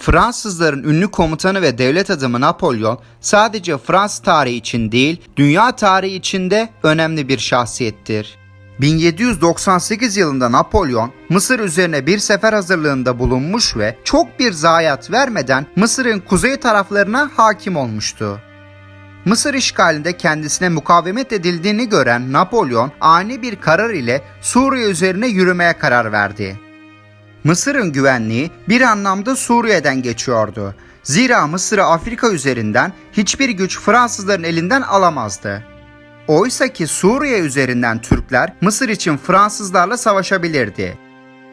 Fransızların ünlü komutanı ve devlet adamı Napolyon sadece Fransız tarihi için değil, dünya tarihi için de önemli bir şahsiyettir. 1798 yılında Napolyon Mısır üzerine bir sefer hazırlığında bulunmuş ve çok bir zayiat vermeden Mısır'ın kuzey taraflarına hakim olmuştu. Mısır işgalinde kendisine mukavemet edildiğini gören Napolyon ani bir karar ile Suriye üzerine yürümeye karar verdi. Mısır'ın güvenliği bir anlamda Suriye'den geçiyordu. Zira Mısır'ı Afrika üzerinden hiçbir güç Fransızların elinden alamazdı. Oysa ki Suriye üzerinden Türkler Mısır için Fransızlarla savaşabilirdi.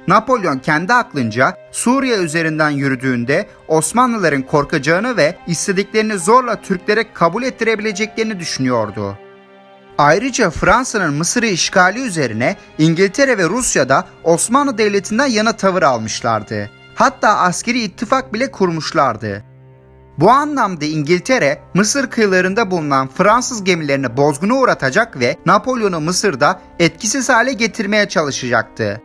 Napolyon kendi aklınca Suriye üzerinden yürüdüğünde Osmanlıların korkacağını ve istediklerini zorla Türklere kabul ettirebileceklerini düşünüyordu. Ayrıca Fransa'nın Mısır'ı işgali üzerine İngiltere ve Rusya da Osmanlı Devleti'nden yana tavır almışlardı. Hatta askeri ittifak bile kurmuşlardı. Bu anlamda İngiltere, Mısır kıyılarında bulunan Fransız gemilerini bozguna uğratacak ve Napolyon'u Mısır'da etkisiz hale getirmeye çalışacaktı.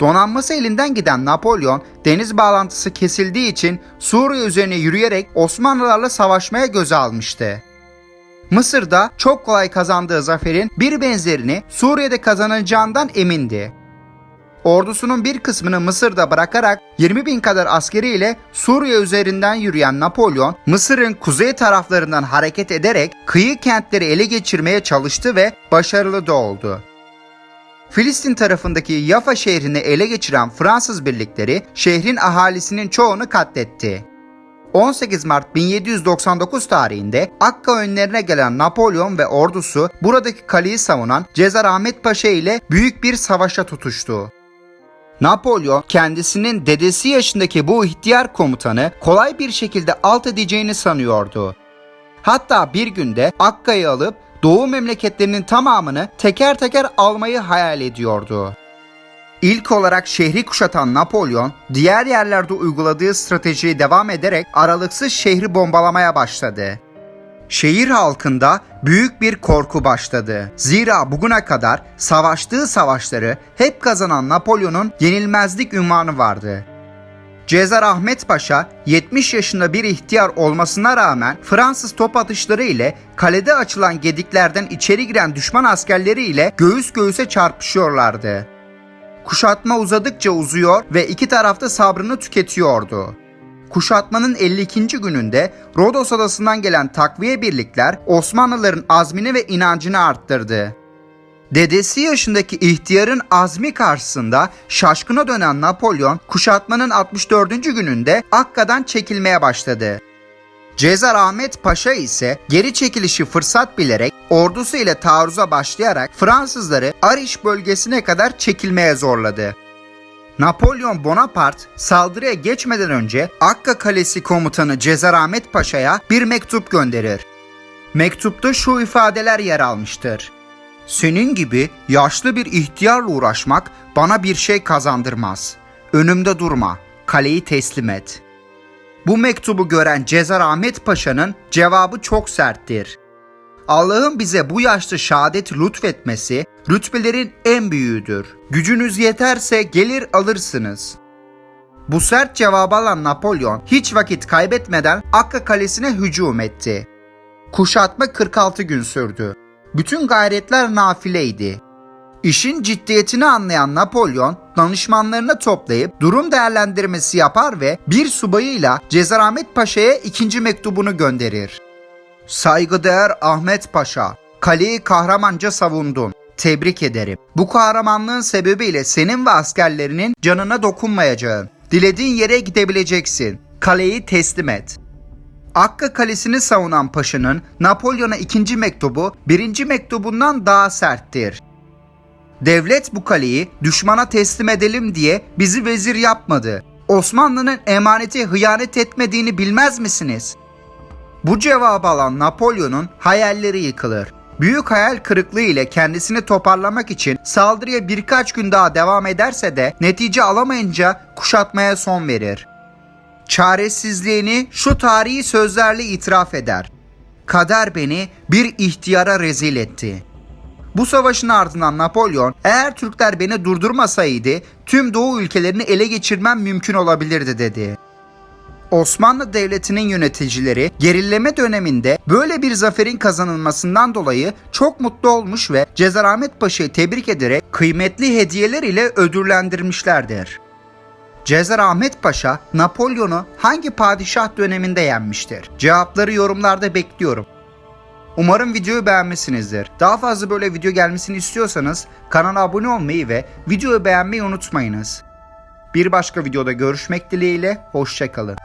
Donanması elinden giden Napolyon, deniz bağlantısı kesildiği için Suriye üzerine yürüyerek Osmanlılarla savaşmaya göze almıştı. Mısır'da çok kolay kazandığı zaferin bir benzerini Suriye'de kazanacağından emindi. Ordusunun bir kısmını Mısır'da bırakarak 20 bin kadar askeriyle Suriye üzerinden yürüyen Napolyon, Mısır'ın kuzey taraflarından hareket ederek kıyı kentleri ele geçirmeye çalıştı ve başarılı da oldu. Filistin tarafındaki Yafa şehrini ele geçiren Fransız birlikleri şehrin ahalisinin çoğunu katletti. 18 Mart 1799 tarihinde Akka önlerine gelen Napolyon ve ordusu buradaki kaleyi savunan Cezar Ahmet Paşa ile büyük bir savaşa tutuştu. Napolyon kendisinin dedesi yaşındaki bu ihtiyar komutanı kolay bir şekilde alt edeceğini sanıyordu. Hatta bir günde Akka'yı alıp Doğu memleketlerinin tamamını teker teker almayı hayal ediyordu. İlk olarak şehri kuşatan Napolyon, diğer yerlerde uyguladığı stratejiyi devam ederek aralıksız şehri bombalamaya başladı. Şehir halkında büyük bir korku başladı. Zira bugüne kadar savaştığı savaşları hep kazanan Napolyon'un yenilmezlik ünvanı vardı. Cezar Ahmet Paşa 70 yaşında bir ihtiyar olmasına rağmen Fransız top atışları ile kalede açılan gediklerden içeri giren düşman askerleri ile göğüs göğüse çarpışıyorlardı. Kuşatma uzadıkça uzuyor ve iki tarafta sabrını tüketiyordu. Kuşatmanın 52. gününde Rodos adasından gelen takviye birlikler Osmanlıların azmini ve inancını arttırdı. Dedesi yaşındaki ihtiyarın azmi karşısında şaşkına dönen Napolyon kuşatmanın 64. gününde Akka'dan çekilmeye başladı. Cezar Ahmet Paşa ise geri çekilişi fırsat bilerek ordusu ile taarruza başlayarak Fransızları Ariş bölgesine kadar çekilmeye zorladı. Napolyon Bonaparte saldırıya geçmeden önce Akka Kalesi komutanı Cezar Ahmet Paşa'ya bir mektup gönderir. Mektupta şu ifadeler yer almıştır. Senin gibi yaşlı bir ihtiyarla uğraşmak bana bir şey kazandırmaz. Önümde durma, kaleyi teslim et. Bu mektubu gören Cezar Ahmet Paşa'nın cevabı çok serttir. Allah'ın bize bu yaşta şehadet lütfetmesi rütbelerin en büyüğüdür. Gücünüz yeterse gelir alırsınız. Bu sert cevabı alan Napolyon hiç vakit kaybetmeden Akka Kalesi'ne hücum etti. Kuşatma 46 gün sürdü. Bütün gayretler nafileydi. İşin ciddiyetini anlayan Napolyon danışmanlarını toplayıp durum değerlendirmesi yapar ve bir subayıyla Cezarahmet Paşa'ya ikinci mektubunu gönderir. Saygıdeğer Ahmet Paşa, kaleyi kahramanca savundun. Tebrik ederim. Bu kahramanlığın sebebiyle senin ve askerlerinin canına dokunmayacağın. Dilediğin yere gidebileceksin. Kaleyi teslim et. Akka Kalesi'ni savunan paşanın Napolyon'a ikinci mektubu birinci mektubundan daha serttir. Devlet bu kaleyi düşmana teslim edelim diye bizi vezir yapmadı. Osmanlı'nın emaneti hıyanet etmediğini bilmez misiniz? Bu cevabı alan Napolyon'un hayalleri yıkılır. Büyük hayal kırıklığı ile kendisini toparlamak için saldırıya birkaç gün daha devam ederse de netice alamayınca kuşatmaya son verir. Çaresizliğini şu tarihi sözlerle itiraf eder. Kader beni bir ihtiyara rezil etti. Bu savaşın ardından Napolyon eğer Türkler beni durdurmasaydı tüm Doğu ülkelerini ele geçirmem mümkün olabilirdi dedi. Osmanlı Devleti'nin yöneticileri gerileme döneminde böyle bir zaferin kazanılmasından dolayı çok mutlu olmuş ve Cezarahmet Paşa'yı tebrik ederek kıymetli hediyeler ile ödüllendirmişlerdir. Cezar Ahmet Paşa Napolyon'u hangi padişah döneminde yenmiştir? Cevapları yorumlarda bekliyorum. Umarım videoyu beğenmişsinizdir. Daha fazla böyle video gelmesini istiyorsanız kanala abone olmayı ve videoyu beğenmeyi unutmayınız. Bir başka videoda görüşmek dileğiyle, hoşçakalın.